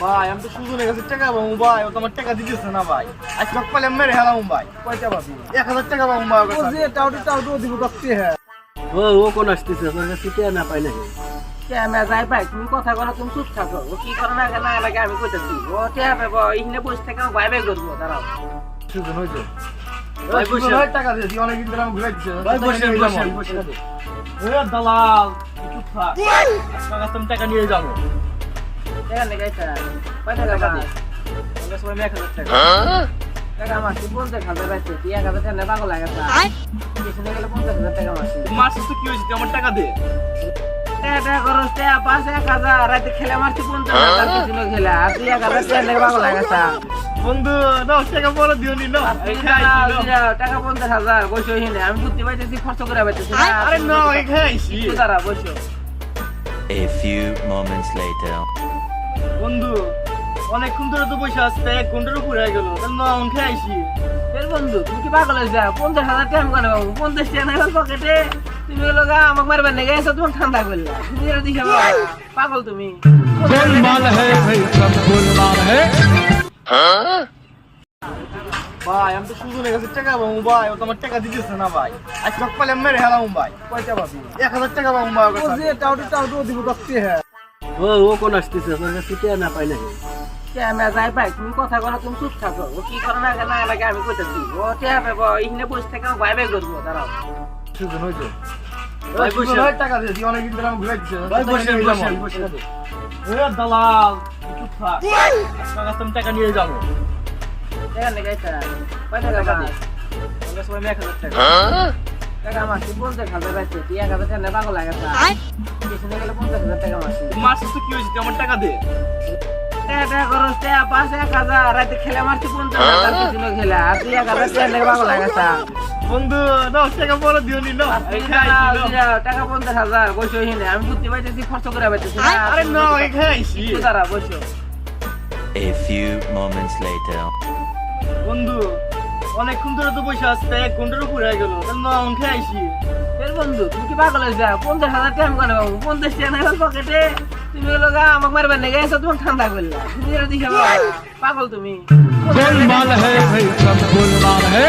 ভাই আমি তো সুজনের কাছে টাকা পাবো ভাই। ও তো আমার টাকা দিতেছে না ভাই। আজ সব পালে মেরে হেলাম ভাই। কয়টা পাবি? এক হাজার টাকা পাবো ভাই ও যে টাউটি টাউটি দিব কপতে হ্যাঁ। ও ও কোন আসতেছে? আপনার কাছে কে না পাই নাকি ক্যামেরা যাই পাই তুমি কথা বলো তুমি চুপ থাকো। ও কি করে না না লাগে আমি কইতেছি। ও টিয়া পাবো এইখানে বসে থেকে ভাই ভাই করব দাঁড়াও। সুজন হইছে ভাই, বসে। টাকা দিয়ে দিই অনেকদিন ধরে আমি ঘুরে দিচ্ছে ভাই বসেন বসেন এ দালাল চুপ থাক। কাছে আমি টাকা নিয়ে যাব। টাকা লেগে কয় টাকা টাকা পাবি দে ওর কাছে আমি এক হাজার টাকা। টাকা আমার তুই পঞ্চাশ হাজার পাইছে তুই এক হাজার টাকা? পাগল লাগে পিছনে গেলে পঞ্চাশ হাজার টাকা মাসে মারছিস তো কি হয়েছে? আমার টাকা দে। টাকা টাকা খরচ টাকা পাঁচ এক হাজার। রাতে খেলে মারছি পঞ্চাশ হাজার পিছনে খেলে। আর তুই এক হাজার টাকা লেগে লাগে বন্ধু দশ টাকা বড় দিও নি। টাকা পঞ্চাশ হাজার বসে ওইখানে আমি বুঝতে পাইতেছি খরচ করে পাইতেছি আরে না খাইছি দাঁড়া বসো। A few moments later. বন্ধু অনেকক্ষণ ধরে তো বসে আসতে এক ঘণ্টার উপরে হয়ে গেল। তাহলে না আমি খাইছি এর বন্ধু তুমি কি পাগল হয়েছে? পঞ্চাশ হাজার টাকা কেন পাবো? পঞ্চাশ টাকা নাই পকেটে তুমি হলো গা আমাকে মারবার লেগে এসে তোমার ঠান্ডা করলে। তুমি এটা দেখে পাগল তুমি। ভাই আমি তো সুজনের কাছে টাকা পাবো ভাই ও তোমার টাকা দিতেছে না ভাই। আজ সব পালে মেরে হেলাম ভাই। কয়টা পাবি? এক হাজার টাকা পাবো ভাই যে টাউটি টাউটি দিব কপতে হ্যাঁ। ও ও কোন আসতেছে? আপনার কাছে কে না পাই নাকি? ক্যামেরা যাই পাই? তুমি কথা বলো তুমি চুপ থাকো। ও কি করে না না লাগে আমি কইতেছি। ও টিয়া পাবো এইখানে বসে থেকে ভাই ভাই করব দাঁড়াও। বসেন। হয় টাকা দিয়ে দিই অনেকদিন ধরে আমি ঘুরে দিচ্ছে দালাল চুপ থাক। টাকা নিয়ে যাব টাকা লেগে কয় টাকা পাবি ওর এক হাজার টাকা টাকা তুই পঞ্চাশ হাজার পাইছে তুই এক হাজার টাকা পাগল লাগে পিছনে গেলে পঞ্চাশ হাজার টাকা মাসে। মারছিস তো কি হয়েছে? তুই আমার টাকা দে। টাকা খরচ টাকা পাঁচ এক হাজার রাতে খেলে মারছি পঞ্চাশ হাজার পিছনে খেলে। আর তুই এক হাজার টাকা পাগল লাগে বন্ধু দশ টাকা বড় দিও নি। টাকা পঞ্চাশ হাজার বসে ওইখানে আমি বুঝতে পাইতেছি খরচ করে পাইতেছি। আরে না এই খাইছি। দাঁড়া বসো। A few moments later. বন্ধু অনেকক্ষণ ধরে তো বসে আসতে এক ঘণ্টার উপরে হয়ে গেল। তাহলে না আমি খাইছি। এর বন্ধু তুমি কি পাগল হয়েছে? পঞ্চাশ হাজার টাকা আমি কেন পাবো? পঞ্চাশ টাকা নাই পকেটে তুমি হলো গা আমাকে মারবার লেগে এসে তোমার ঠান্ডা করলে। তুমি এটা দেখে পাগল তুমি। গোলমাল হে